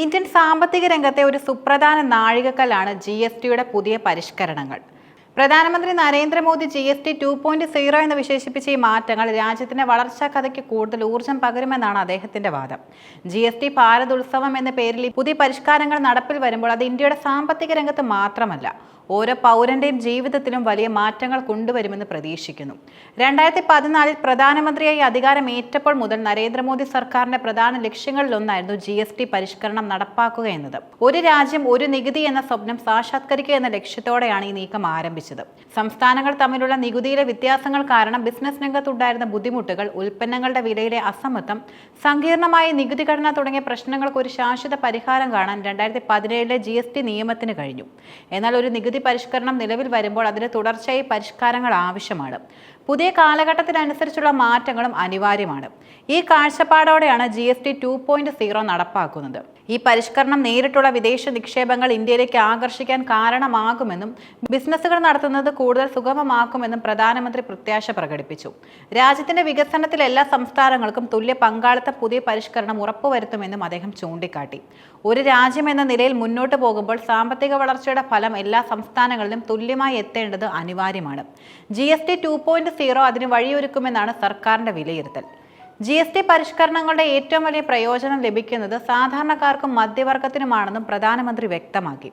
Indian സാമ്പത്തിക രംഗത്തെ ഒരു സുപ്രധാന നാഴികക്കല്ലാണ് ജി എസ് ടിയുടെ പുതിയ പരിഷ്കരണങ്ങൾ. പ്രധാനമന്ത്രി Narendra Modi G S T two point zero എന്ന് വിശേഷിപ്പിച്ച ഈ മാറ്റങ്ങൾ രാജ്യത്തിന്റെ വളർച്ചാ കഥയ്ക്ക് കൂടുതൽ ഊർജം പകരുമെന്നാണ് അദ്ദേഹത്തിന്റെ വാദം. ജി എസ് ടി ഭാരത് ഉത്സവം എന്ന പേരിൽ പുതിയ പരിഷ്കാരങ്ങൾ നടപ്പിൽ വരുമ്പോൾ അത് ഇന്ത്യയുടെ സാമ്പത്തിക രംഗത്ത് മാത്രമല്ല ഓരോ പൗരന്റെയും ജീവിതത്തിലും വലിയ മാറ്റങ്ങൾ കൊണ്ടുവരുമെന്ന് പ്രതീക്ഷിക്കുന്നു. രണ്ടായിരത്തി പതിനാലിൽ പ്രധാനമന്ത്രിയായി അധികാരമേറ്റപ്പോൾ മുതൽ നരേന്ദ്രമോദി സർക്കാരിന്റെ പ്രധാന ലക്ഷ്യങ്ങളിലൊന്നായിരുന്നു ജി എസ് ടി പരിഷ്കരണം നടപ്പാക്കുക എന്നത്. ഒരു രാജ്യം ഒരു നികുതി എന്ന സ്വപ്നം സാക്ഷാത്കരിക്കുക എന്ന ലക്ഷ്യത്തോടെയാണ് ഈ നീക്കം ആരംഭിച്ചത്. സംസ്ഥാനങ്ങൾ തമ്മിലുള്ള നികുതിയിലെ വ്യത്യാസങ്ങൾ കാരണം ബിസിനസ് രംഗത്തുണ്ടായിരുന്ന ബുദ്ധിമുട്ടുകൾ ഉൽപ്പന്നങ്ങളുടെ വിലയിലെ അസമത്വം സങ്കീർണമായ നികുതി ഘടന തുടങ്ങിയ പ്രശ്നങ്ങൾക്ക് ഒരു ശാശ്വത പരിഹാരം കാണാൻ രണ്ടായിരത്തി പതിനേഴിലെ ജി എസ് ടി നിയമത്തിന് കഴിഞ്ഞു. എന്നാൽ ഒരു നികുതി പരിഷ്കരണം നിലവിൽ വരുമ്പോൾ അതിന് തുടർച്ചയായി പരിഷ്കാരങ്ങൾ ആവശ്യമാണ്. പുതിയ കാലഘട്ടത്തിനനുസരിച്ചുള്ള മാറ്റങ്ങളും അനിവാര്യമാണ്. ഈ കാഴ്ചപ്പാടോടെയാണ് G S T two point zero നടപ്പാക്കുന്നത്. ഈ പരിഷ്കരണം നേരിട്ടുള്ള വിദേശ നിക്ഷേപങ്ങൾ ഇന്ത്യയിലേക്ക് ആകർഷിക്കാൻ കാരണമാകുമെന്നും ബിസിനസ്സുകൾ നടത്തുന്നത് കൂടുതൽ സുഗമമാക്കുമെന്നും പ്രധാനമന്ത്രി പ്രത്യാശ പ്രകടിപ്പിച്ചു. രാജ്യത്തിന്റെ വികസനത്തിൽ എല്ലാ സംസ്ഥാനങ്ങൾക്കും തുല്യ പങ്കാളിത്ത പുതിയ പരിഷ്കരണം ഉറപ്പുവരുത്തുമെന്നും അദ്ദേഹം ചൂണ്ടിക്കാട്ടി. ഒരു രാജ്യം എന്ന നിലയിൽ മുന്നോട്ട് പോകുമ്പോൾ സാമ്പത്തിക വളർച്ചയുടെ ഫലം എല്ലാ സംസ്ഥാനങ്ങളിലും തുല്യമായി എത്തേണ്ടത് അനിവാര്യമാണ്. G S T two point zero അതിന് വഴിയൊരുക്കുമെന്നാണ് സർക്കാരിന്റെ വിലയിരുത്തൽ. ജി എസ് ടി പരിഷ്കരണങ്ങളുടെ ഏറ്റവും വലിയ പ്രയോജനം ലഭിക്കുന്നത് സാധാരണക്കാർക്കും മധ്യവർഗത്തിനുമാണെന്നും പ്രധാനമന്ത്രി വ്യക്തമാക്കി.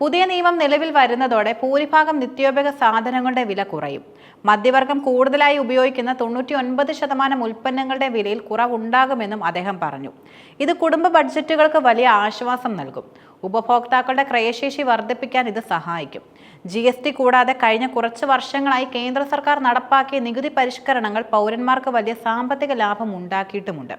പുതിയ നിയമം നിലവിൽ വരുന്നതോടെ ഭൂരിഭാഗം നിത്യോപയോഗ സാധനങ്ങളുടെ വില കുറയും. മധ്യവർഗം കൂടുതലായി ഉപയോഗിക്കുന്ന തൊണ്ണൂറ്റി ഒൻപത് ശതമാനം ഉൽപ്പന്നങ്ങളുടെ വിലയിൽ കുറവുണ്ടാകുമെന്നും അദ്ദേഹം പറഞ്ഞു. ഇത് കുടുംബ ബഡ്ജറ്റുകൾക്ക് വലിയ ആശ്വാസം നൽകും. ഉപഭോക്താക്കളുടെ ക്രയശേഷി വർദ്ധിപ്പിക്കാൻ ഇത് സഹായിക്കും. ജി എസ് ടി കൂടാതെ കഴിഞ്ഞ കുറച്ച് വർഷങ്ങളായി കേന്ദ്ര സർക്കാർ നടപ്പാക്കിയ നികുതി പരിഷ്കരണങ്ങൾ പൗരന്മാർക്ക് വലിയ സാമ്പത്തിക ലാഭം ഉണ്ടാക്കിയിട്ടുമുണ്ട്.